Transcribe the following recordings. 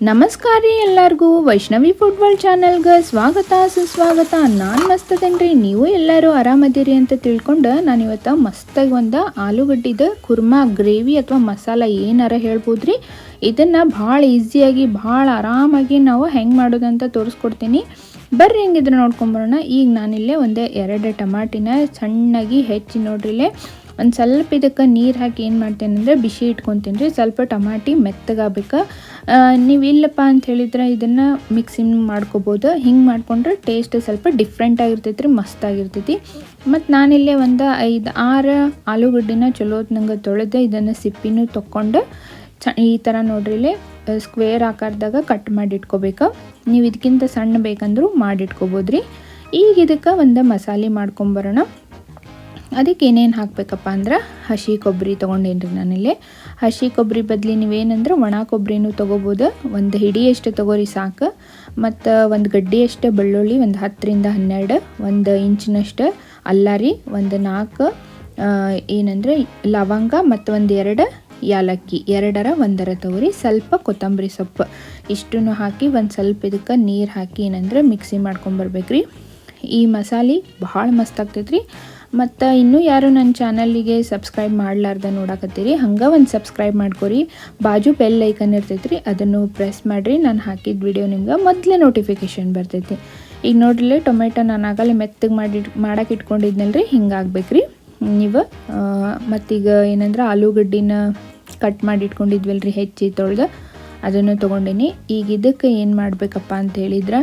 ನಮಸ್ಕಾರ ರೀ ಎಲ್ಲರಿಗೂ. ವೈಷ್ಣವಿ ಫುಟ್ಬಾಲ್ ಚಾನಲ್ಗೆ ಸ್ವಾಗತ, ಸುಸ್ವಾಗತ. ನಾನು ಮಸ್ತದೇನ್ರಿ, ನೀವು ಎಲ್ಲರೂ ಆರಾಮದಿರಿ ಅಂತ ತಿಳ್ಕೊಂಡು ನಾನು ಇವತ್ತು ಮಸ್ತಾಗಿ ಒಂದು ಆಲೂಗಡ್ಡಿದ ಕುರ್ಮಾ ಗ್ರೇವಿ ಅಥವಾ ಮಸಾಲ ಏನಾರ ಹೇಳ್ಬೋದ್ರಿ. ಇದನ್ನು ಭಾಳ ಈಸಿಯಾಗಿ, ಭಾಳ ಆರಾಮಾಗಿ ನಾವು ಹೆಂಗೆ ಮಾಡೋದಂತ ತೋರಿಸ್ಕೊಡ್ತೀನಿ. ಬರ್ರಿ ಹೆಂಗಿದ್ರೆ ನೋಡ್ಕೊಂಬರೋಣ ಈಗ ನಾನಿಲ್ಲೇ ಒಂದು ಎರಡು ಟಮಾಟಿನ ಸಣ್ಣಾಗಿ ಹೆಚ್ಚಿ ನೋಡ್ರಿಲ್ಲೇ ಒಂದು ಸ್ವಲ್ಪ ಇದಕ್ಕೆ ನೀರು ಹಾಕಿ ಏನು ಮಾಡ್ತೇನೆ ಅಂದರೆ ಬಿಸಿ ಇಟ್ಕೊತೀನಿ ರೀ. ಸ್ವಲ್ಪ ಟಮಾಟಿ ಮೆತ್ತಗಾಗಬೇಕು. ನೀವು ಇಲ್ಲಪ್ಪ ಅಂತ ಹೇಳಿದ್ರೆ ಇದನ್ನು ಮಿಕ್ಸಿಂಗ್ ಮಾಡ್ಕೋಬೋದು. ಹಿಂಗೆ ಮಾಡಿಕೊಂಡ್ರೆ ಟೇಸ್ಟ್ ಸ್ವಲ್ಪ ಡಿಫ್ರೆಂಟ್ ಆಗಿರ್ತೈತೆ ರೀ ಮಸ್ತಾಗಿರ್ತೈತಿ ಮತ್ತು ನಾನಿಲ್ಲೇ ಒಂದು ಐದು, ಆರು ಆಲೂಗಡ್ಡಿನ ಚಲೋ ನಂಗೆ ತೊಳೆದು ಇದನ್ನು ಸಿಪ್ಪಿನೂ ತೊಗೊಂಡು ಚ, ಈ ಥರ ನೋಡ್ರಿಲೆ ಸ್ಕ್ವೇರ್ ಆಕಾರದಾಗ ಕಟ್ ಮಾಡಿ ಇಟ್ಕೋಬೇಕು. ನೀವು ಇದಕ್ಕಿಂತ ಸಣ್ಣ ಬೇಕಂದ್ರೂ ಮಾಡಿಟ್ಕೋಬೋದ್ರಿ ಈಗ ಇದಕ್ಕೆ ಒಂದು ಮಸಾಲೆ ಮಾಡ್ಕೊಂಬರೋಣ. ಅದಕ್ಕೆ ಏನೇನು ಹಾಕಬೇಕಪ್ಪ ಅಂದ್ರೆ ಹಸಿ ಕೊಬ್ಬರಿ ತೊಗೊಂಡೇನಿ ನಾನಿಲ್ಲಿ. ಹಸಿ ಕೊಬ್ಬರಿ ಬದಲಿ ನೀವೇನಂದ್ರೆ ಒಣ ಕೊಬ್ಬರಿನೂ ತೊಗೋಬೋದು. ಒಂದು ಹಿಡಿಯಷ್ಟು ತೊಗೋರಿ ಸಾಕು. ಮತ್ತು ಒಂದು ಗಡ್ಡಿಯಷ್ಟು ಬೆಳ್ಳುಳ್ಳಿ ಒಂದು ಹತ್ತರಿಂದ ಹನ್ನೆರಡು, ಒಂದು ಇಂಚಿನಷ್ಟು ಅಲ್ಲಾರಿ ಒಂದು ನಾಲ್ಕು ಏನಂದರೆ ಲವಂಗ ಮತ್ತು ಒಂದು ಎರಡು ಯಾಲಕ್ಕಿ. ಎರಡರ ಒಂದರ ತೊಗೊರಿ, ಸ್ವಲ್ಪ ಕೊತ್ತಂಬರಿ ಸೊಪ್ಪು. ಇಷ್ಟನ್ನು ಹಾಕಿ ಒಂದು ಸ್ವಲ್ಪ ಇದಕ್ಕೆ ನೀರು ಹಾಕಿ ಏನಂದ್ರೆ ಮಿಕ್ಸಿ ಮಾಡ್ಕೊಂಬರ್ಬೇಕ್ರಿ ಈ ಮಸಾಲೆ ಭಾಳ ಮಸ್ತ್ ಆಗ್ತೈತೆ ರೀ ಮತ್ತು ಇನ್ನೂ ಯಾರು ನನ್ನ ಚಾನಲ್ಲಿಗೆ ಸಬ್ಸ್ಕ್ರೈಬ್ ಮಾಡಲಾರ್ದ ನೋಡಕತ್ತೀರಿ, ಹಂಗೆ ಒಂದು ಸಬ್ಸ್ಕ್ರೈಬ್ ಮಾಡ್ಕೊರಿ, ಬಾಜು ಬೆಲ್ ಐಕನ್ ಇರ್ತೈತ್ರಿ, ಅದನ್ನು ಪ್ರೆಸ್ ಮಾಡಿರಿ, ನಾನು ಹಾಕಿದ ವಿಡಿಯೋ ನಿಮ್ಗೆ ಮೊದಲೇ ನೋಟಿಫಿಕೇಶನ್ ಬರ್ತೈತಿ. ಈಗ ನೋಡ್ರಿ ಟೊಮೆಟೊ ನಾನು ಆಗಲೇ ಮೆತ್ತಗೆ ಮಾಡಿ ಮಾಡಕ್ಕೆ ಇಟ್ಕೊಂಡಿದ್ನಲ್ಲ ರೀ ಹಿಂಗೆ ರೀ ನೀವು ಮತ್ತೀಗ ಏನಂದ್ರೆ ಆಲೂಗಡ್ಡಿನ ಕಟ್ ಮಾಡಿ ಇಟ್ಕೊಂಡಿದ್ವಲ್ಲ ರೀ ಹೆಚ್ಚಿ ತೊಳೆದು ಅದನ್ನು ತೊಗೊಂಡಿನಿ. ಈಗ ಇದಕ್ಕೆ ಏನು ಮಾಡಬೇಕಪ್ಪ ಅಂತ ಹೇಳಿದ್ರೆ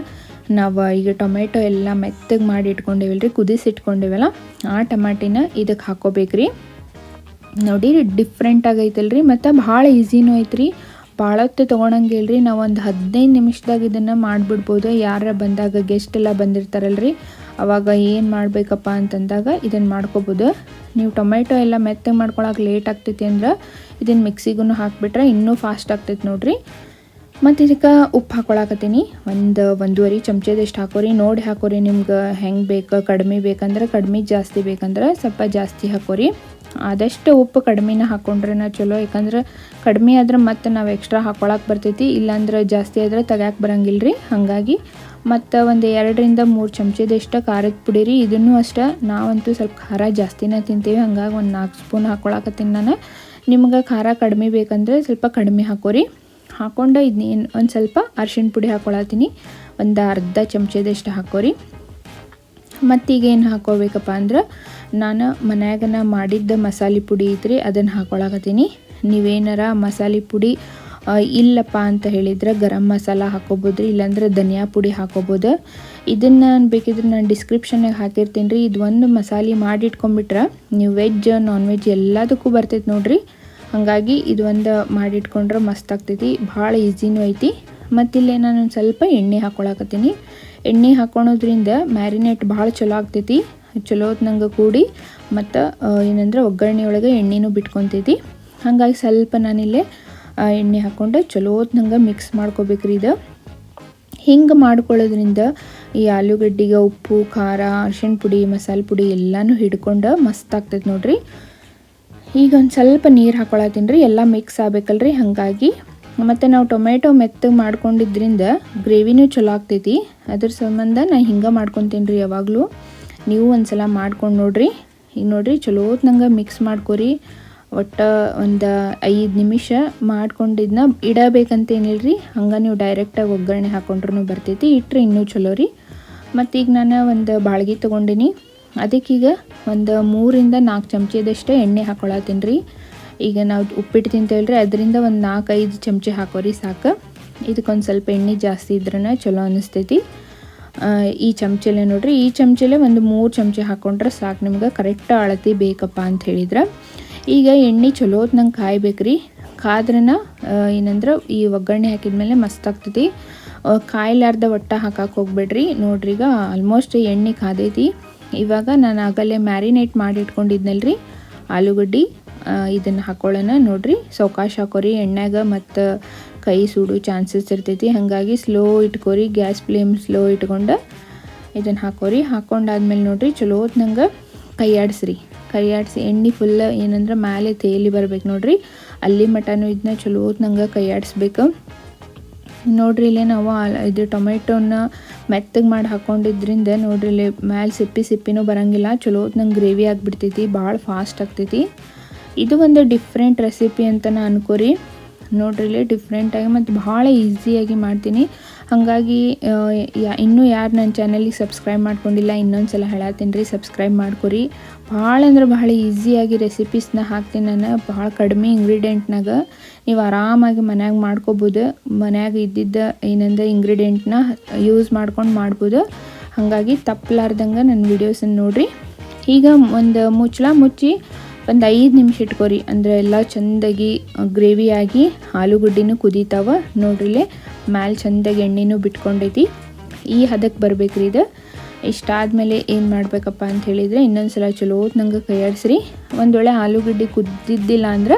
ನಾವು ಈಗ ಟೊಮೆಟೊ ಎಲ್ಲ ಮೆತ್ತಗೆ ಮಾಡಿ ಇಟ್ಕೊಂಡಿವಲ್ರಿ ಕುದಿಸಿ ಇಟ್ಕೊಂಡಿವಲ್ಲ ಆ ಟಮಾಟಿನ ಇದಕ್ಕೆ ಹಾಕೋಬೇಕ್ರಿ. ನೋಡಿ ಡಿಫ್ರೆಂಟ್ ಆಗೈತಲ್ರಿ ಮತ್ತು ಭಾಳ ಈಸಿನೂ ಐತ್ರಿ. ಭಾಳ ಹೊತ್ತು ತೊಗೊಳಂಗಿಲ್ರಿ ನಾವು ಒಂದು ಹದಿನೈದು ನಿಮಿಷದಾಗ ಇದನ್ನು ಮಾಡಿಬಿಡ್ಬೋದು. ಯಾರ ಬಂದಾಗ ಗೆಸ್ಟ್ ಎಲ್ಲ ಬಂದಿರ್ತಾರಲ್ರಿ, ಅವಾಗ ಏನು ಮಾಡಬೇಕಪ್ಪ ಅಂತಂದಾಗ ಇದನ್ನು ಮಾಡ್ಕೋಬೋದು. ನೀವು ಟೊಮೆಟೊ ಎಲ್ಲ ಮೆತ್ತಗೆ ಮಾಡ್ಕೊಳಕ್ಕೆ ಲೇಟ್ ಆಗ್ತೈತಿ ಅಂದ್ರೆ ಇದನ್ನು ಮಿಕ್ಸಿಗೂ ಹಾಕಿಬಿಟ್ರೆ ಇನ್ನೂ ಫಾಸ್ಟ್ ಆಗ್ತೈತೆ ನೋಡಿರಿ. ಮತ್ತು ಇದಕ್ಕೆ ಉಪ್ಪು ಹಾಕೊಳಕತ್ತೀನಿ. ಒಂದು ಒಂದೂವರೆ ಚಮಚದಷ್ಟು ಹಾಕೋರಿ. ನೋಡಿ ಹಾಕೋರಿ ನಿಮ್ಗೆ ಹೆಂಗೆ ಬೇಕು, ಕಡಿಮೆ ಬೇಕಂದ್ರೆ ಕಡಿಮೆ, ಜಾಸ್ತಿ ಬೇಕಂದ್ರೆ ಸ್ವಲ್ಪ ಜಾಸ್ತಿ ಹಾಕೋರಿ. ಆದಷ್ಟು ಉಪ್ಪು ಕಡಿಮೆನ ಹಾಕ್ಕೊಂಡ್ರೆ ಚಲೋ. ಯಾಕಂದ್ರೆ ಕಡಿಮೆ ಆದ್ರೆ ಮತ್ತೆ ನಾವು ಎಕ್ಸ್ಟ್ರಾ ಹಾಕೊಳಕ್ಕೆ ಬರ್ತೈತಿ. ಇಲ್ಲಾಂದ್ರೆ ಜಾಸ್ತಿ ಆದ್ರೆ ತೆಗ್ಯಾಕೆ ಬರಂಗಿಲ್ಲ ರೀ ಹಾಗಾಗಿ ಮತ್ತು ಒಂದು ಎರಡರಿಂದ ಮೂರು ಚಮಚದಷ್ಟು ಖಾರದ ಪುಡಿ ರೀ ಇದನ್ನು ಅಷ್ಟೇ ನಾವಂತೂ ಸ್ವಲ್ಪ ಖಾರ ಜಾಸ್ತಿನೇ ತಿಂತೀವಿ. ಹಂಗಾಗಿ ಒಂದು ನಾಲ್ಕು ಸ್ಪೂನ್ ಹಾಕ್ಕೊಳಕತ್ತೀನಿ ನಾನು. ನಿಮ್ಗೆ ಖಾರ ಕಡಿಮೆ ಬೇಕಂದ್ರೆ ಸ್ವಲ್ಪ ಕಡಿಮೆ ಹಾಕೋರಿ. ಹಾಕ್ಕೊಂಡು ಇದನ್ನೇನು ಒಂದು ಸ್ವಲ್ಪ ಅರ್ಶಿಣ ಪುಡಿ ಹಾಕ್ಕೊಳತ್ತೀನಿ ಒಂದು ಅರ್ಧ ಚಮಚದಷ್ಟು ಹಾಕೋರಿ. ಮತ್ತೀಗೇನು ಹಾಕೋಬೇಕಪ್ಪ ಅಂದ್ರೆ ನಾನು ಮನ್ಯಾಗನ ಮಾಡಿದ್ದ ಮಸಾಲೆ ಪುಡಿ ಐತ್ರಿ, ಅದನ್ನು ಹಾಕೊಳಕತ್ತೀನಿ. ನೀವೇನಾರ ಮಸಾಲೆ ಪುಡಿ ಇಲ್ಲಪ್ಪ ಅಂತ ಹೇಳಿದ್ರೆ ಗರಂ ಮಸಾಲ ಹಾಕೋಬೋದು ರೀ ಇಲ್ಲಾಂದ್ರೆ ಧನಿಯಾ ಪುಡಿ ಹಾಕೋಬೋದು. ಇದನ್ನು ಬೇಕಿದ್ರೆ ನಾನು ಡಿಸ್ಕ್ರಿಪ್ಷನ್ನಾಗ ಹಾಕಿರ್ತೀನಿ ರೀ. ಇದು ಒಂದು ಮಸಾಲೆ ಮಾಡಿಟ್ಕೊಂಬಿಟ್ರೆ ನೀವು ವೆಜ್, ನಾನ್ ವೆಜ್ ಎಲ್ಲದಕ್ಕೂ ಬರ್ತೈತೆ ನೋಡಿರಿ. ಹಾಗಾಗಿ ಇದು ಒಂದು ಮಾಡಿಟ್ಕೊಂಡ್ರೆ ಮಸ್ತ್ ಆಗ್ತೈತಿ, ಭಾಳ ಈಸಿನೂ ಐತಿ. ಮತ್ತಿಲ್ಲೇ ನಾನು ಒಂದು ಸ್ವಲ್ಪ ಎಣ್ಣೆ ಹಾಕ್ಕೊಳಕತ್ತೀನಿ ಎಣ್ಣೆ ಹಾಕ್ಕೊಳೋದ್ರಿಂದ ಮ್ಯಾರಿನೇಟ್ ಭಾಳ ಚಲೋ ಆಗ್ತೈತಿ, ಚಲೋ ನಂಗೆ ಕೂಡಿ, ಮತ್ತು ಏನಂದ್ರೆ ಒಗ್ಗರಣೆ ಒಳಗೆ ಎಣ್ಣೆನೂ ಬಿಟ್ಕೊತೈತಿ. ಹಾಗಾಗಿ ಸ್ವಲ್ಪ ನಾನಿಲ್ಲೇ ಎಣ್ಣೆ ಹಾಕ್ಕೊಂಡು ಚಲೋ ನಂಗೆ ಮಿಕ್ಸ್ ಮಾಡ್ಕೋಬೇಕ್ರಿ ಇದು. ಹಿಂಗೆ ಮಾಡ್ಕೊಳ್ಳೋದ್ರಿಂದ ಈ ಆಲೂಗಡ್ಡಿಗೆ ಉಪ್ಪು, ಖಾರ, ಅರ್ಶಿಣ ಪುಡಿ, ಮಸಾಲೆ ಪುಡಿ ಎಲ್ಲನೂ ಹಿಡ್ಕೊಂಡು ಮಸ್ತ್ ಆಗ್ತೈತೆ ನೋಡಿರಿ. ಈಗ ಒಂದು ಸ್ವಲ್ಪ ನೀರು ಹಾಕೊಳತ್ತೀನಿ ರೀ, ಎಲ್ಲ ಮಿಕ್ಸ್ ಆಗ್ಬೇಕಲ್ರಿ, ಹಾಗಾಗಿ. ಮತ್ತು ನಾವು ಟೊಮೆಟೊ ಮೆತ್ತಗೆ ಮಾಡ್ಕೊಂಡಿದ್ರಿಂದ ಗ್ರೇವಿನೂ ಚಲೋ ಆಗ್ತೈತಿ. ಅದ್ರ ಸಂಬಂಧ ನಾನು ಹಿಂಗೆ ಮಾಡ್ಕೊತೀನಿ ರೀ ಯಾವಾಗಲೂ. ನೀವು ಒಂದು ಸಲ ಮಾಡ್ಕೊಂಡು ನೋಡ್ರಿ. ಈಗ ನೋಡಿರಿ ಚಲೋ ನಂಗೆ ಮಿಕ್ಸ್ ಮಾಡ್ಕೊರಿ. ಒಟ್ಟು ಒಂದು ಐದು ನಿಮಿಷ ಮಾಡ್ಕೊಂಡಿದ್ನ ಇಡಬೇಕಂತೇನಿಲ್ರಿ. ಹಂಗೆ ನೀವು ಡೈರೆಕ್ಟಾಗಿ ಒಗ್ಗರಣೆ ಹಾಕೊಂಡ್ರೂ ಬರ್ತೈತಿ ಇಟ್ಟರೆ ಇನ್ನೂ ಚಲೋ ರೀ. ಈಗ ನಾನು ಒಂದು ಬಾಳ್ಗೆ ತೊಗೊಂಡಿನಿ. ಅದಕ್ಕೀಗ ಒಂದು ಮೂರಿಂದ ನಾಲ್ಕು ಚಮಚದಷ್ಟು ಎಣ್ಣೆ ಹಾಕೊಳತ್ತೀನಿ ರೀ ಈಗ ನಾವು ಉಪ್ಪಿಟ್ಟು ತಿಂತೇವಲ್ರಿ, ಅದರಿಂದ ಒಂದು ನಾಲ್ಕೈದು ಚಮಚ ಹಾಕೋರಿ ಸಾಕು. ಇದಕ್ಕೊಂದು ಸ್ವಲ್ಪ ಎಣ್ಣೆ ಜಾಸ್ತಿ ಇದ್ರೇ ಚಲೋ ಅನ್ನಿಸ್ತೈತಿ ಈ ಚಮಚಲೆ ನೋಡ್ರಿ, ಈ ಚಮಚಲೆ ಒಂದು ಮೂರು ಚಮಚ ಹಾಕ್ಕೊಂಡ್ರೆ ಸಾಕು, ನಿಮ್ಗೆ ಕರೆಕ್ಟ್ ಅಳತಿ ಬೇಕಪ್ಪ ಅಂತ ಹೇಳಿದ್ರೆ. ಈಗ ಎಣ್ಣೆ ಚಲೋ ನಂಗೆ ಕಾಯ್ಬೇಕ್ರಿ. ಕಾದ್ರನ ಏನಂದ್ರೆ, ಈ ಒಗ್ಗರಣೆ ಹಾಕಿದ್ಮೇಲೆ ಮಸ್ತ್ ಆಗ್ತೈತಿ. ಕಾಯ್ಲಾರ್ದ ಒಟ್ಟ ಹಾಕಕ್ಕೆ ಹೋಗ್ಬೇಡ್ರಿ. ನೋಡ್ರಿ ಈಗ ಆಲ್ಮೋಸ್ಟ್ ಎಣ್ಣೆ ಕಾದೈತಿ. ಇವಾಗ ನಾನು ಆಗಲೇ ಮ್ಯಾರಿನೇಟ್ ಮಾಡಿ ಇಟ್ಕೊಂಡಿದ್ನಲ್ರಿ. ಆಲೂಗಡ್ಡಿ ಇದನ್ನು ಹಾಕೊಳ್ಳೋಣ ನೋಡಿರಿ. ಸೌಕಾಶ ಹಾಕೋರಿ, ಎಣ್ಣೆಗೆ ಮತ್ತು ಕೈ ಸುಡು ಚಾನ್ಸಸ್ ಇರ್ತೈತಿ. ಹಾಗಾಗಿ ಸ್ಲೋ ಇಟ್ಕೋರಿ, ಗ್ಯಾಸ್ ಫ್ಲೇಮ್ ಸ್ಲೋ ಇಟ್ಕೊಂಡು ಇದನ್ನು ಹಾಕೋರಿ. ಹಾಕೊಂಡಾದ್ಮೇಲೆ ನೋಡಿರಿ, ಚಲೋ ನಂಗೆ ಕೈ ಆಡಿಸಿ ಎಣ್ಣೆ ಫುಲ್ ಏನಂದ್ರೆ ಮೇಲೆ ತೇಲಿ ಬರ್ಬೇಕು ನೋಡಿರಿ. ಅಲ್ಲಿ ಮಟನು ಇದನ್ನ ಚಲೋ ನಂಗೆ ಕೈ ಆಡಿಸ್ಬೇಕು ನೋಡ್ರಿ ಇಲ್ಲೇ ನಾವು ಇದು ಟೊಮೆಟೊನ ಮೆತ್ತಗೆ ಮಾಡಿ ಹಾಕೊಂಡಿದ್ರಿಂದ ನೋಡ್ರಿ ಇಲ್ಲಿ ಮ್ಯಾಲೆ ಸಿಪ್ಪಿ ಸಿಪ್ಪಿನೂ ಬರಂಗಿಲ್ಲ. ಚಲೋ ನಂಗೆ ಗ್ರೇವಿ ಆಗಿಬಿಡ್ತೈತಿ ಭಾಳ ಫಾಸ್ಟ್ ಆಗ್ತೈತಿ. ಇದು ಒಂದು ಡಿಫ್ರೆಂಟ್ ರೆಸಿಪಿ ಅಂತ ನಾನು ಅನ್ಕೋರಿ. ನೋಡ್ರಿ ಇಲ್ಲಿ ಡಿಫ್ರೆಂಟಾಗಿ ಮತ್ತು ಭಾಳ ಈಸಿಯಾಗಿ ಮಾಡ್ತೀನಿ. ಹಾಗಾಗಿ ಇನ್ನೂ ಯಾರು ನನ್ನ ಚಾನಲಿಗೆ ಸಬ್ಸ್ಕ್ರೈಬ್ ಮಾಡ್ಕೊಂಡಿಲ್ಲ ಇನ್ನೊಂದು ಸಲ ಹೇಳತ್ತೀನಿ ರೀ ಸಬ್ಸ್ಕ್ರೈಬ್ ಮಾಡ್ಕೊರಿ. ಭಾಳ ಅಂದ್ರೆ ಭಾಳ ಈಸಿಯಾಗಿ ರೆಸಿಪೀಸ್ನ ಹಾಕ್ತೀನಿ ನಾನು, ಭಾಳ ಕಡಿಮೆ ಇಂಗ್ರೀಡಿಯೆಂಟ್ನಾಗ ನೀವು ಆರಾಮಾಗಿ ಮನ್ಯಾಗ ಮಾಡ್ಕೋಬೋದು, ಮನ್ಯಾಗ ಇದ್ದಿದ್ದ ಏನಂದ್ರೆ ಇಂಗ್ರೀಡಿಯೆಂಟ್ನ ಯೂಸ್ ಮಾಡ್ಕೊಂಡು ಮಾಡ್ಬೋದು. ಹಾಗಾಗಿ ತಪ್ಪಲಾರ್ದಂಗೆ ನನ್ನ ವೀಡಿಯೋಸನ್ನು ನೋಡಿರಿ. ಈಗ ಒಂದು ಮುಚ್ಚಳ ಮುಚ್ಚಿ ಒಂದು ಐದು ನಿಮಿಷ ಇಟ್ಕೊರಿ. ಅಂದರೆ ಎಲ್ಲ ಚೆಂದಾಗಿ ಗ್ರೇವಿ ಆಗಿ, ಆಲೂಗಡ್ಡಿನೂ ಕುದೀತಾವ ನೋಡ್ರಿಲೆ. ಮ್ಯಾಲೆ ಚೆಂದಾಗಿ ಎಣ್ಣೆನೂ ಬಿಟ್ಕೊಂಡೈತಿ ಈ ಹದಕ್ಕೆ ಬರಬೇಕ್ರಿ ಇದು. ಇಷ್ಟಾದಮೇಲೆ ಏನು ಮಾಡಬೇಕಪ್ಪ ಅಂತ ಹೇಳಿದರೆ ಇನ್ನೊಂದು ಸಲ ಚಲೋ ನಂಗೆ ಕೈಯಾಡಿಸ್ರಿ ಒಂದು ವೇಳೆ ಆಲೂಗಡ್ಡೆ ಕುದ್ದಿದ್ದಿಲ್ಲ ಅಂದ್ರೆ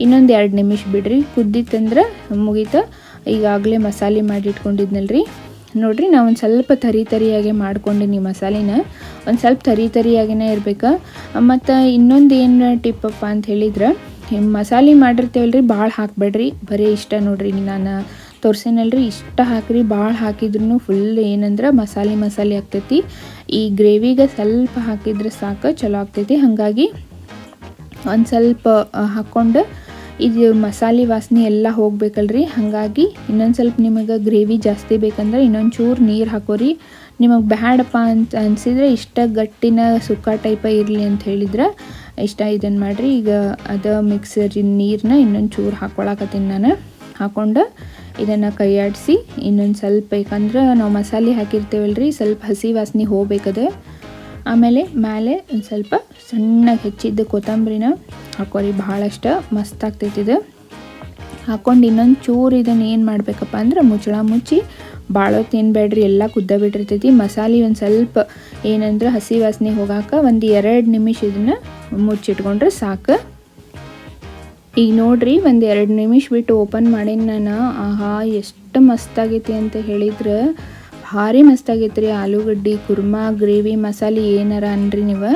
ಇನ್ನೊಂದು ಎರಡು ನಿಮಿಷ ಬಿಡ್ರಿ. ಕುದ್ದಿತ್ತಂದ್ರೆ ಮುಗೀತ. ಈಗಾಗಲೇ ಮಸಾಲೆ ಮಾಡಿ ಇಟ್ಕೊಂಡಿದ್ನಲ್ರಿ. ನೋಡ್ರಿ ನಾವು ಒಂದು ಸ್ವಲ್ಪ ತರಿ ತರಿಯಾಗೆ ಮಾಡ್ಕೊಂಡಿನಿ ಮಸಾಲೆನ. ಒಂದು ಸ್ವಲ್ಪ ತರಿ ತರಿಯಾಗಿನೇ ಇರ್ಬೇಕು. ಮತ್ತು ಇನ್ನೊಂದು ಏನು ಟಿಪ್ಪಪ್ಪ ಅಂತ ಹೇಳಿದ್ರೆ, ಮಸಾಲೆ ಮಾಡಿರ್ತೇವಲ್ರಿ ಭಾಳ ಹಾಕಬೇಡ್ರಿ. ಬರೀ ಇಷ್ಟ ನೋಡ್ರಿ ನಾನು. ತೋರ್ಸೇನಲ್ರಿ? ಇಷ್ಟ ಹಾಕ್ರಿ ಭಾಳ ಹಾಕಿದ್ರು ಫುಲ್ ಏನಂದ್ರೆ ಮಸಾಲೆ ಮಸಾಲೆ ಆಗ್ತೈತಿ. ಈ ಗ್ರೇವಿಗೆ ಸ್ವಲ್ಪ ಹಾಕಿದ್ರೆ ಸಾಕು, ಚಲೋ ಆಗ್ತೈತಿ. ಹಾಗಾಗಿ ಒಂದು ಸ್ವಲ್ಪ ಹಾಕ್ಕೊಂಡು ಇದು ಮಸಾಲೆ ವಾಸನೆ ಎಲ್ಲ ಹೋಗ್ಬೇಕಲ್ರಿ. ಹಾಗಾಗಿ ಇನ್ನೊಂದು ಸ್ವಲ್ಪ ನಿಮಗೆ ಗ್ರೇವಿ ಜಾಸ್ತಿ ಬೇಕಂದ್ರೆ ಇನ್ನೊಂದು ಚೂರು ನೀರು ಹಾಕೋರಿ. ನಿಮಗೆ ಬ್ಯಾಡಪ್ಪ ಅಂತ ಅನಿಸಿದ್ರೆ ಇಷ್ಟ ಗಟ್ಟಿನ ಸುಕ್ಕ ಟೈಪ ಇರಲಿ ಅಂತ ಹೇಳಿದ್ರೆ ಇಷ್ಟ ಇದನ್ನು ಮಾಡಿರಿ. ಈಗ ಅದು ಮಿಕ್ಸರಿ ನೀರನ್ನ ಇನ್ನೊಂದು ಚೂರು ಹಾಕ್ಕೊಳಕತ್ತೀನಿ ನಾನು. ಹಾಕ್ಕೊಂಡು ಇದನ್ನು ಕೈಯಾಡಿಸಿ, ಇನ್ನೊಂದು ಸ್ವಲ್ಪ ಬೇಕಂದ್ರೆ ನಾವು ಮಸಾಲೆ ಹಾಕಿರ್ತೇವಲ್ರಿ, ಸ್ವಲ್ಪ ಹಸಿ ವಾಸನೆ ಹೋಗ್ಬೇಕದು. ಆಮೇಲೆ ಮೇಲೆ ಒಂದು ಸ್ವಲ್ಪ ಸಣ್ಣಗೆ ಹೆಚ್ಚಿದ್ದ ಕೊತ್ತಂಬರಿನ ಹಾಕೋರಿ, ಭಾಳಷ್ಟು ಮಸ್ತ್ ಆಗ್ತೈತಿ ಇದು. ಹಾಕೊಂಡು ಇನ್ನೊಂದು ಚೂರು ಇದನ್ನು ಏನು ಮಾಡಬೇಕಪ್ಪ ಅಂದ್ರೆ ಮುಚ್ಚಳ ಮುಚ್ಚಿ ಭಾಳ ತಿನ್ಬೇಡ್ರಿ, ಎಲ್ಲ ಕುದ್ದ ಬಿಟ್ಟಿರ್ತೈತಿ. ಮಸಾಲೆ ಒಂದು ಸ್ವಲ್ಪ ಏನಂದ್ರೆ ಹಸಿ ವಾಸನೆ ಹೋಗಾಕ ಒಂದು ಎರಡು ನಿಮಿಷ ಇದನ್ನು ಮುಚ್ಚಿಟ್ಕೊಂಡ್ರೆ ಸಾಕು. ಈಗ ನೋಡ್ರಿ ಒಂದು ಎರಡು ನಿಮಿಷ ಬಿಟ್ಟು ಓಪನ್ ಮಾಡೀನಿ ನಾನು. ಆಹಾ ಎಷ್ಟು ಮಸ್ತಾಗೈತಿ ಅಂತ ಹೇಳಿದ್ರೆ. ಭಾರಿ ಮಸ್ತಾಗೈತೆ ರೀ. ಆಲೂಗಡ್ಡೆ, ಕುರ್ಮಾ, ಗ್ರೇವಿ, ಮಸಾಲೆ ಏನಾರ ಅನ್ರಿ ನೀವು?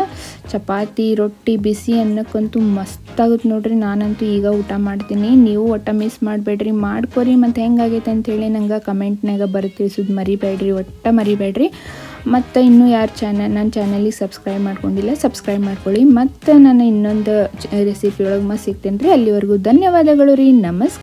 ಚಪಾತಿ, ರೊಟ್ಟಿ, ಬಿಸಿ ಅನ್ನಕ್ಕಂತೂ ಮಸ್ತಾಗುತ್ತೆ ನೋಡ್ರಿ. ನಾನಂತೂ ಈಗ ಊಟ ಮಾಡ್ತೀನಿ. ನೀವು ಒಟ್ಟ ಮಿಸ್ ಮಾಡಬೇಡ್ರಿ. ಮಾಡ್ಕೊರಿ ಮತ್ತು ಹೆಂಗಾಗೈತೆ ಅಂಥೇಳಿ ನಂಗೆ ಕಮೆಂಟ್ನಾಗ ಬರೆದು ತಿಳಿಸೋದು ಮರಿಬೇಡ್ರಿ. ಒಟ್ಟ ಮರಿಬೇಡ್ರಿ. ಮತ್ತು ಇನ್ನೂ ಯಾರು ಚಾನಲ್ ನನ್ನ ಚಾನಲಿಗೆ ಸಬ್ಸ್ಕ್ರೈಬ್ ಮಾಡ್ಕೊಂಡಿಲ್ಲ ಸಬ್ಸ್ಕ್ರೈಬ್ ಮಾಡ್ಕೊಳ್ಳಿ. ಮತ್ತು ನಾನು ಇನ್ನೊಂದು ರೆಸಿಪಿ ಒಳಗೆ ಮತ್ತೆ ಸಿಗ್ತೇನೆ ರೀ ಅಲ್ಲಿವರೆಗೂ ಧನ್ಯವಾದಗಳು ರೀ. ನಮಸ್ಕಾರ.